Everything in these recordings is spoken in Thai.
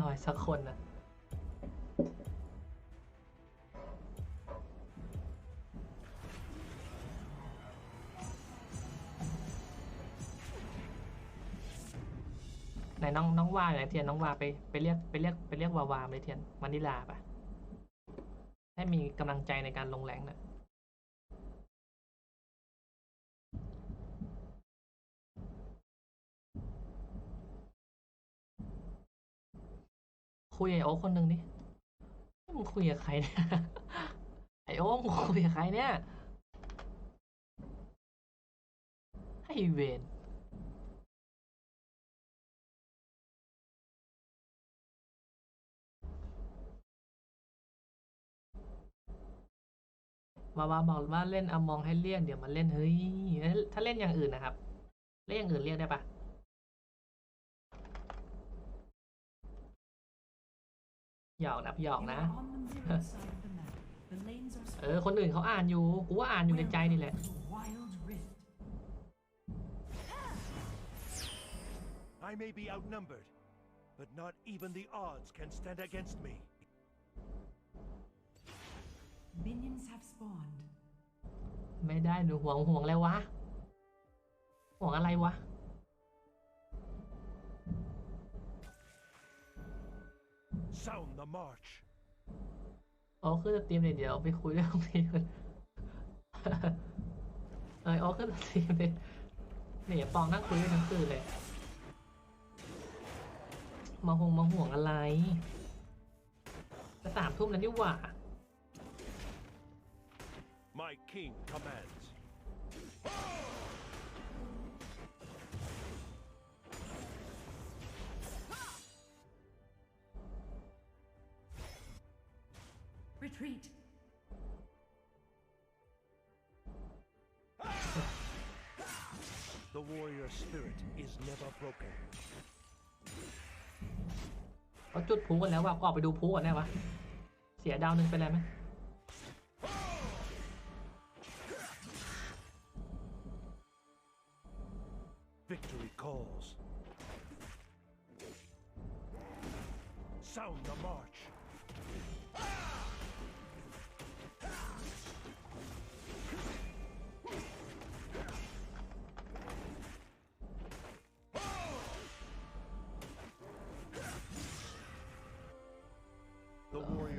ลอยสักคนนะไหนน้องน้องวาอยู่ไหนเทียนน้องวาไปไปเรียกไปเรียกไปเรียกวาวาไปเทียนวานิลาปะให้มีกำลังใจในการลงแรงน่ะ คุยไอโอคนหนึ่งดิมึงคุยกับใครเนี่ยไอโอมึงคุยกับใครเนี่ยให้เวนวาวาบอกว่าเล่นอมองให้เรียกเดี๋ยวมันเล่นเฮ้ยถ้าเล่นอย่างอื่นนะครับ เล่นอย่างอื่นเรียกได้ปะ หยอกนะหยอกนะ You are on the mirrored side of the map. The lanes are เออ คนอื่นเขาอ่านอยู่ กูว่าอ่านอยู่ในใจนี่แหละ Welcome to Wild Rift. I may be outnumbered, but not even the odds can stand against me. Minions have spawned. ไม่ได้หนูห่วงห่วงอะไรวะ ห่วงอะไรวะ Sound the march. โอ้ขึ้นสตรีมเลยเดี๋ยวไปคุยเรื่องนี้กันเออโอ้ขึ้นสตรีมเลยเนี่ยปองนั่งคุยกันทั้งคืนเลย มาห่วงมาห่วงอะไรจะสามทุ่มแล้วนี่หว่า My king commands. Retreat. The warrior spirit is never broken. เขาจุดพลุกันแล้วว่าออกไปดูพลุก่อนได้ปะเสียดาวหนึ่งเป็นไรไหม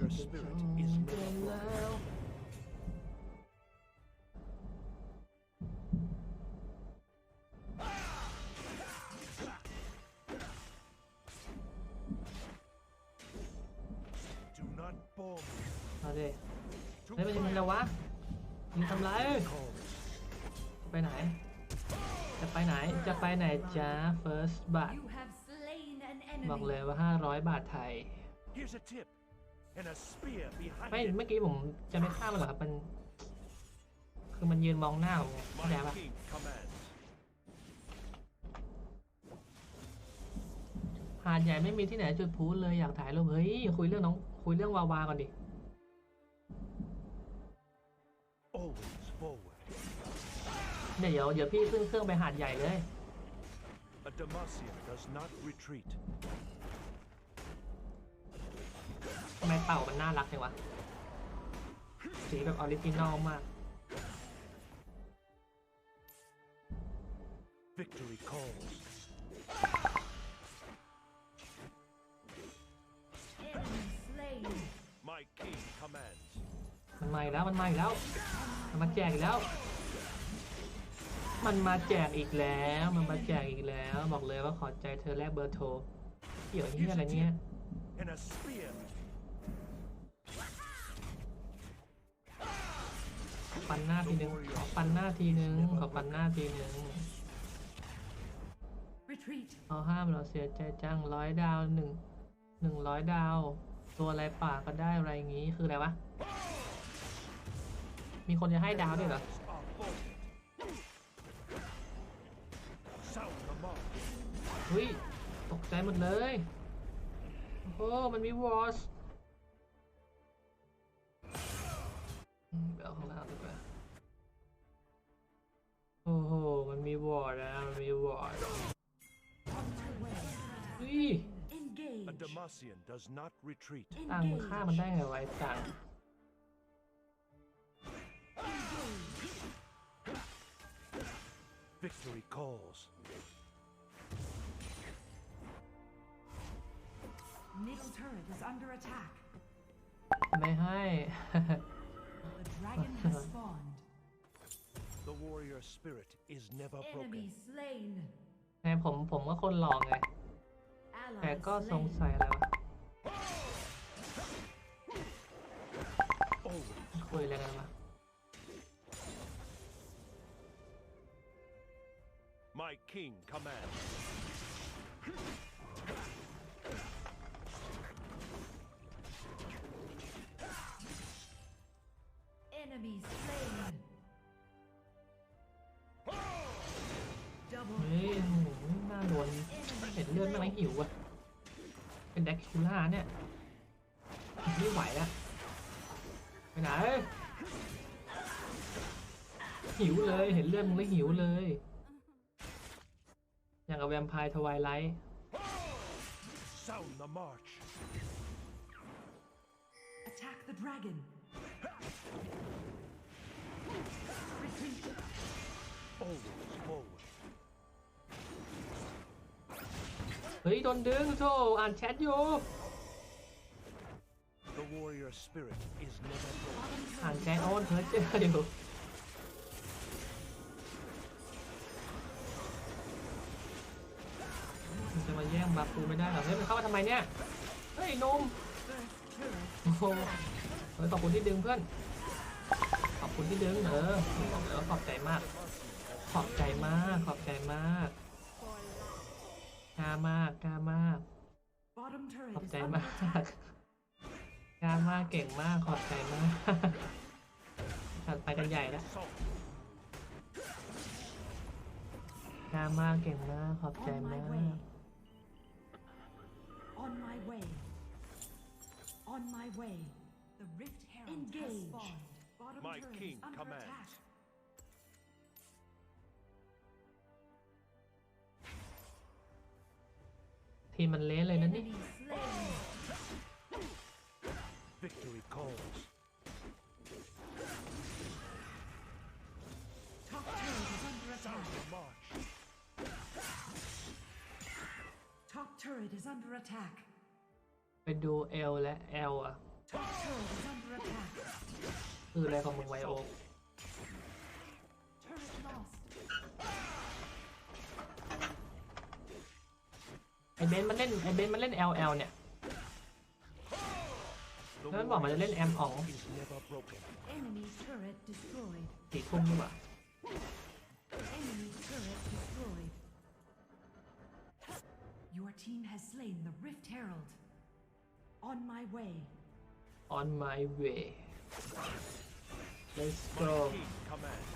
The warrior spirit is never broken. 'Do not bore me. เอาดิ To เฮ้ยมันจะมีอะไร fight วะมีทำไร calls. ไปไหน จะไปไหน จะไปไหนจ้า first บาท You have slain an บอก enemy. เลยว่า 500 บาทไทย Here's a tip. And a spear behind ไม่ it. เมื่อกี้ผมจะไม่ฆ่ามันหรอกครับ มัน คือมันยืนมองหน้าผมไงเข้าใจ My ปะ king commands. หาดใหญ่ไม่มีที่ไหนจุดพลุเลยอยากถ่ายรูปเฮ้ยคุยเรื่องน้องคุยเรื่องวาวาก่อนดิ Always forward. เดี๋ยวเดี๋ยวพี่ขึ้นเครื่องไปหาดใหญ่เลย A Demacia does not retreat. ทำไมเต่ามันน่ารักจังวะ สีแบบออริจินอลมาก Victory calls. Enemy slain. My king commands. มันมาอีกแล้ว มันมาอีกแล้ว มันมาแจกอีกแล้ว มันมาแจกอีกแล้ว มันมาแจกอีกแล้ว บอกเลยว่าขอใจเธอแลกเบอร์โทรเกี่ยวที่อะไรเนี่ย ปันหน้าทีนึงขอปันหน้าทีนึงขอปันหน้าทีนึง Retreat. เอาห้ามเราเสียใจจังร้อยดาวหนึ่งหนึ่งร้อยดาว ตัวอะไรป่าก็ได้อะไรอย่างงี้คืออะไรวะ มีคนจะให้ดาวด้วยเหรอ Arrows are bolted. Sound the march. เฮ้ยตกใจหมดเลย โอ้โหมันมีวอส เอาข้างล่างดีกว่าโอ้โห มันมีวอร์ดนะมันมีวอร์ด On my way. เฮ้ย A Engage. Demacia Demacian does not retreat. ตังมึงฆ่ามันได้ไงวะไอ้ตัง Victory calls. Middle turret is under attack. ไม่ให้ The dragon has spawned. The warrior spirit is never broken. Enemy slain. ไงผมผมก็คนหลอกไง แต่ Ally ก็สง slain. สัยอะไรวะ Always คุยอะไรกันวะ my king commands. Enemy slain. Double เฮ้ยโอ้โหน่าโดนเห็นเลือดแม่งไม่หิวอะเป็นแดกคิล่าเนี่ยไม่ไหวละไปไหนหิวเลยเห็นเลือดมึงแล้วหิวเลย อย่างกับแวมไพร์ทวายไลท์ Sound the march. attack the dragon. Retreat. Always forward. เฮ้ยโดนดึงโธ่อ่านแชทอยู่ The warrior spirit is never broken. อ่านแชทโอนเพิร์เจอร์อยู่มึงจะมาแย่งบัฟกูไม่ได้หรอกเฮ้ยมันเข้ามาทำไมเนี่ย เฮ้ยหนุ่ม First turret. โอ้โหเฮ้ยขอบคุณที่ดึงเพื่อนขอบ คุณที่ดึงเออบอกเลยว่าขอบใจมาก ขอบใจมาก ขอบใจมากกล้ามากกล้ามาก Bottom ข turret อบ is ใจ under มาก attack. กล้ามากเก่งมาก ขอบใจมากถัดไปกันใหญ่แล้ว Assault. กล้ามากเก่งมาก ขอบใจ On มา my ก way. On my way. On my way. The Rift Herald has Engage. spawned. Bottom My turret king is under commands. attack. ทีมมันเละเลยนะนี่ Enemy slain. Victory calls. Top turret is under Sound attack. the march. Top turret is under attack. ไปดูเอลและเอลอะ Top turret is under attack. คืออะไรของมึงไวโอ Turret lost. ไอเบนซ์มันเล่นไอเบนซ์มันเล่น LL เนี่ย The แล้วมันบอกมันจะเล่นแอมอ๋อง is never broken. Enemy turret destroyed. สี่ทุ่มดีกว่า Enemy turret destroyed. Your team has slain the Rift Herald. On my way. on my way let's My go king commands.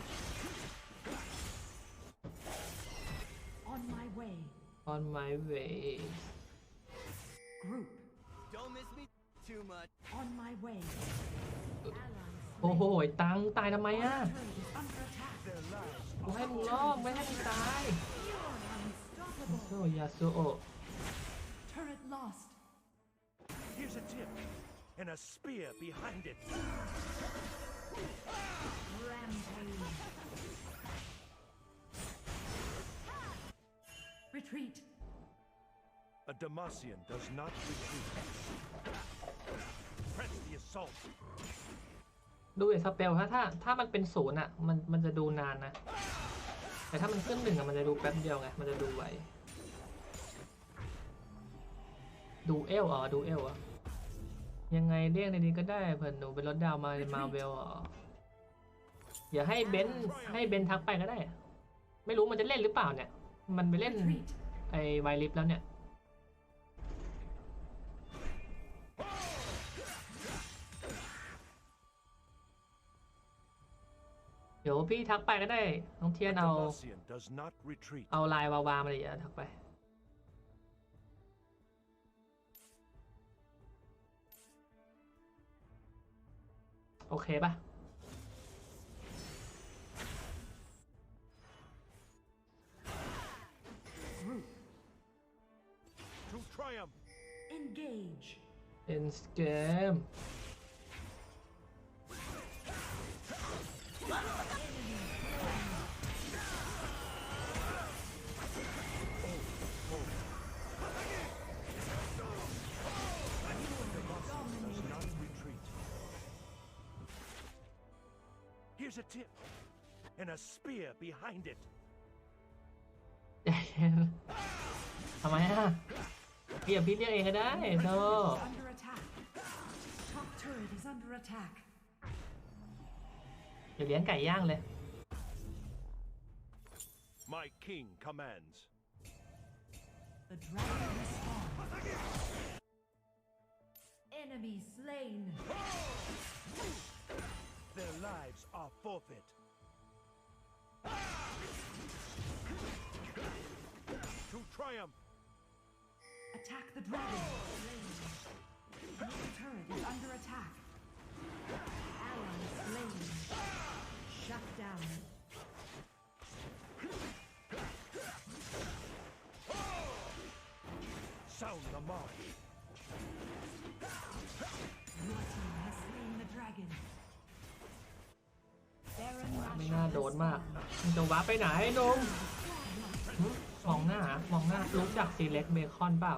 On my way. on my way Group. Don't miss me too much. On my way. Allies โอ้โหตังตายทำไมอ่ะ turret is under attack. Their last กูให้มึงรอบไม่ให้มึงตาย You're unstoppable. โซยาสุโอะ Turret lost. Here's a tip. And a spear behind it. Rampage. Retreat. A Demacian does not retreat. Press the assault. ดูไอ้สเปลถ้าถ้าถ้ามันเป็นศูนย์อะมันมันจะดูนานนะ แต่ถ้ามันขึ้นหนึ่งอะมันจะดูแป๊บเดียวไง มันจะดูไวดูเอลอ๋อดูเอลอ๋อ ยังไงเรียกในนี้ก็ได้เผื่อหนูเป็นรถดาวมามาเวลอ๋ออย่าให้เบนซ์ให้เบนซ์ทักไปก็ได้ ไม่รู้มันจะเล่นหรือเปล่าเนี่ย มันไปเล่น Retreat. ไอไวลิฟแล้วเนี่ยเดี๋ยวพี่ทักไปก็ได้น้องเทีย A นเอา Demacian does not retreat. เอาไลน์วาวามาเลยอย่าทักไป โอเคปะ Group. To triumph. Engage. เป็นเกม Here's a tip. And a spear behind it. ใจเย็นทำไมอ่ะเรียบพี่เรียกเองก็ได้โธ่ Is under attack. Top turret is under attack. เดี๋ยวเลี้ยงไก่ย่างเลย My king commands. The dragon has spawned. Enemy slain. Their lives are forfeit. To triumph. Attack the dragon. Slain. Middle turret is under attack. Ally slain. Shut down. Sound the march. โด has นมาก spawned. มึงจะว้าไปไหนหนุ่มหึมองหน้ามองหน้ารู้จักซีเล็กเบคอนเปล่า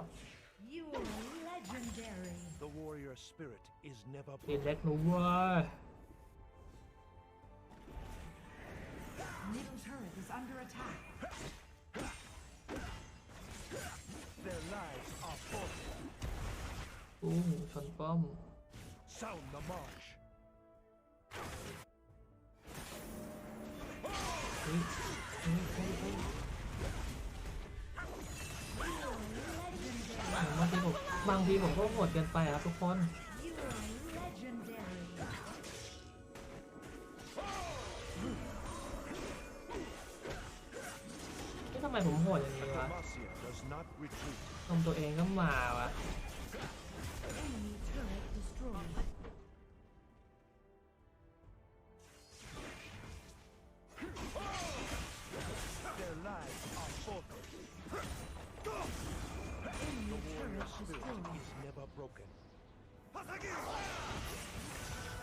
You are legendary. The warrior spirit is never ซี broken. เล็กรู้เว้ย Middle turret is under attack. Their lives are forfeit. ปุ้งชนป้อม Sound the march. บางทีผมบางทีผมก็โหดเกินไปครับทุกคนที่ทำไมผมโหดอย่างนี้วะ Demacia does not retreat. ตรงตัวเองก็มาวะ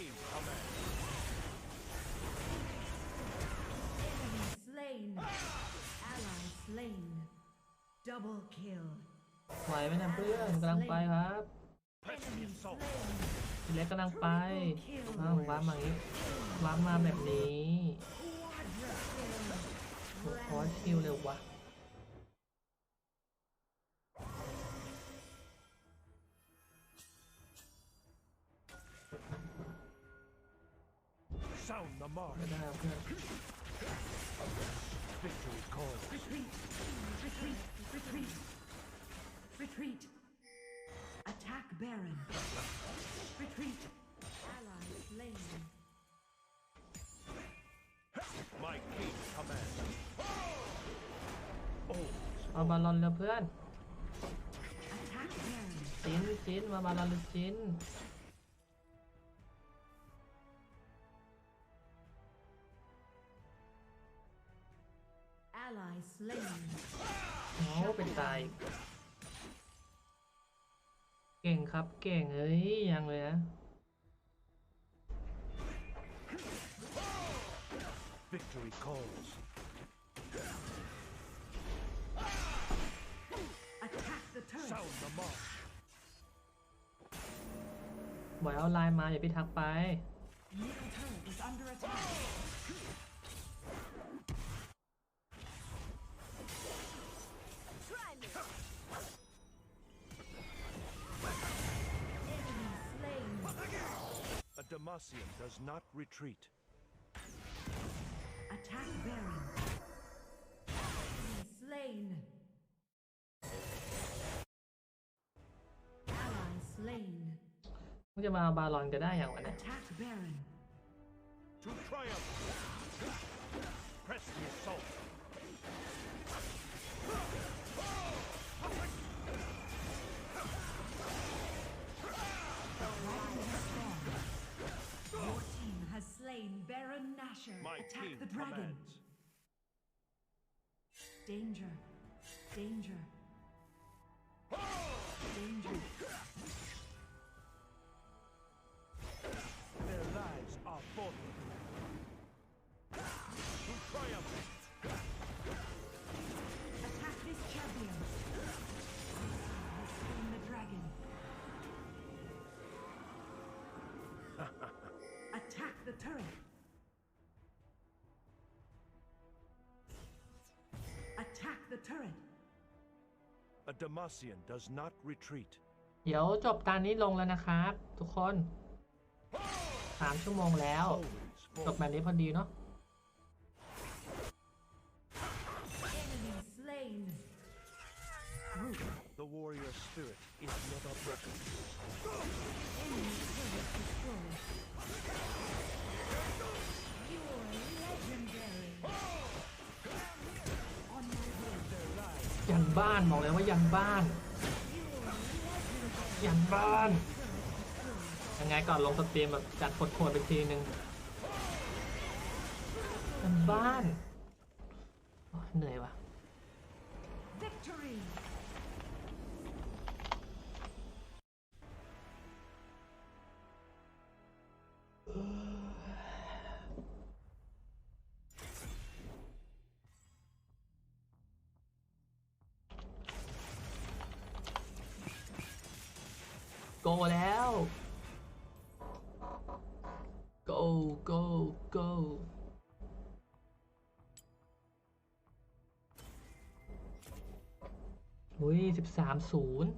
My king commands. Enemy slain. Ah! Ally slain. Double kill. ไหวไหมเนะเพื่อนกำลังไปครับ Press the assault. ทีเล็กกำลังไปอ้าวว้ามาอย่างนี้ว้ามาแบบนี้ขอคิวเร็ววะ Sound the march. ไม่ได้เพื่อน Victory calls. Retreat. Retreat. Retreat. Retreat. Attack Baron. Retreat. Ally slain. My king commands. Always เอาบอลลอนแล้วเพื่อน Attack Baron. จินจินมาบอลลอนเลยจิน Ally slain. โอ้เป็นตาย เก่งครับเก่งเอ้ยยังเลยนะ victory calls. Attack the turret. Sound the march. บ่อยเอาไลน์มาอย่าพี่ทักไป Middle turret is under attack. Demacian does not retreat. Attack Baron. Slain. Ally slain. มันจะมาบาลอนก็ได้อย่างวะเนี่ย Attack Baron. To triumph. Press the assault. Slain Baron Nashor. My Attack the dragon. commands. Danger. Danger. Danger. Turret. Attack the turret. A Demacian does not retreat. เดี๋ยวจบตอนนี้ลงแล้วนะครับ ทุกคนสามชั่วโมงแล้ว Always จบ forward. แบบนี้พอดีเนาะ Enemy slain. The warrior spirit is never broken. บ้านบอกเลยว่ายันบ้าน ยันบ้านยังไงก่อนลงสตรีมแบบจัดโคตรๆไปทีนึงยันบ้าน โกแล้ว go go go อุ้ยสิบสามศูนย์